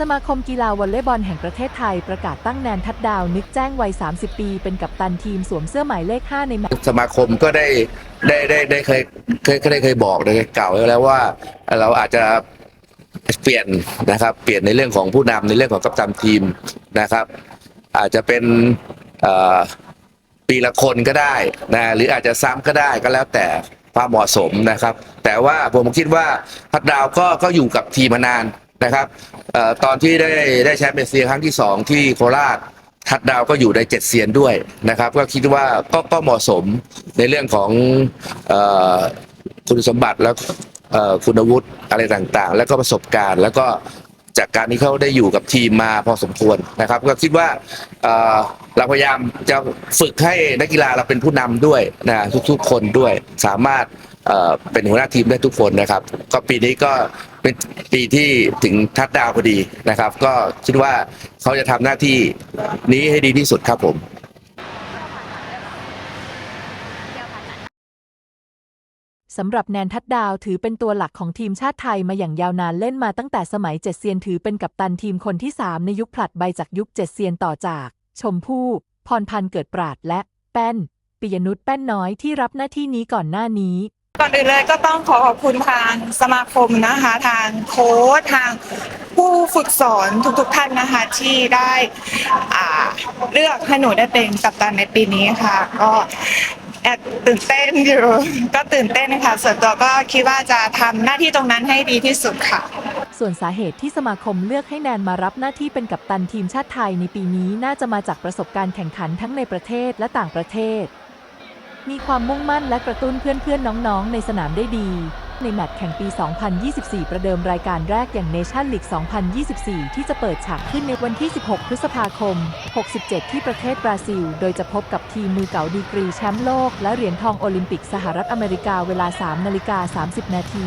สมาคมกีฬาวอลเลย์บอลแห่งประเทศไทยประกาศตั้งแนนทัดดาวนึกแจ้งวัย 30 ปี เป็นกัปตันทีมสวมเสื้อหมายเลข 5 ในแมตช์สมาคมก็ได้ได้ได้ได้เคยเคยเคยเคยบอกได้กล่าวไว้แล้วว่า เราอาจจะเปลี่ยนนะครับ เปลี่ยนในเรื่องของผู้นำในเรื่องของกัปตันทีมนะครับ อาจจะเป็นปีละคนก็ได้นะหรืออาจจะซ้ำก็ได้ก็แล้วแต่ความเหมาะสมนะครับ แต่ว่าผมคิดว่าพัดดาวก็ก็อยู่กับทีมมานาน นะครับออตอนที่ได้ได้แชมป์เอเชียครั้งที่สองที่โคราชทัดดาวก็อยู่ในเจ็ดเซียนด้วยนะครับ ก็คิดว่าก็ก็เหมาะสมในเรื่องของออคุณสมบัติแล้วเอ่อคุณวุฒิอะไรต่างๆ แล้วก็ประสบการณ์ แล้วก็จากการที่เขาได้อยู่กับทีมมาพอสมควรนะครับ ก็คิดว่าเเราพยายามจะฝึกให้นักกีฬาเราเป็นผู้นำด้วยนะทุกๆคนด้วยสามารถ เป็นหัวหน้าทีมได้ทุกคนนะครับ ก็ปีนี้ก็เป็นปีที่ถึงทัดดาวพอดีนะครับ ก็คิดว่าเขาจะทำหน้าที่นี้ให้ดีที่สุดครับผมสำหรับแนนทัดดาวถือเป็นตัวหลักของทีมชาติไทยมาอย่างยาวนานเล่นมาตั้งแต่สมัยเจ็ดเซียนถือเป็นกัปตันทีมคนที่ 3 ในยุคผลัดใบจากยุคเจ็ดเซียนต่อจาก ชมพู่ พรพันธ์เกิดปราดและ แป้น ปิยนุชแป้นน้อยที่รับหน้าที่นี้ก่อนหน้านี้ ก่อนอื่นเลยก็ต้องขอขอบคุณทางสมาคมนะคะ ทางโค้ชทางผู้ฝึกสอนทุกๆท่านนะคะ ที่ได้เลือกให้หนูได้เป็นกัปตันในปีนี้ค่ะ ก็แอบตื่นเต้นอยู่ก็ตื่นเต้นนะคะส่วนตัวก็คิดว่าจะทำหน้าที่ตรงนั้นให้ดีที่สุดค่ะ ส่วนสาเหตุที่สมาคมเลือกให้แนนมารับหน้าที่เป็นกัปตันทีมชาติไทยในปีนี้น่าจะมาจากประสบการณ์แข่งขันทั้งในประเทศและต่างประเทศ มีความมุ่งมั่นและกระตุ้นเพื่อนๆ น้องๆ ในสนามได้ดี ในแมตช์แข่งปี 2024 ประเดิมรายการแรกอย่างเนชั่นลีก 2024 ที่จะเปิดฉากขึ้นในวันที่ 16 พฤษภาคม 67 ที่ประเทศบราซิล โดยจะพบกับทีมมือเก่าดีกรีแชมป์โลก และเหรียญทองโอลิมปิกสหรัฐอเมริกาเวลา 3 นาฬิกา 30 นาที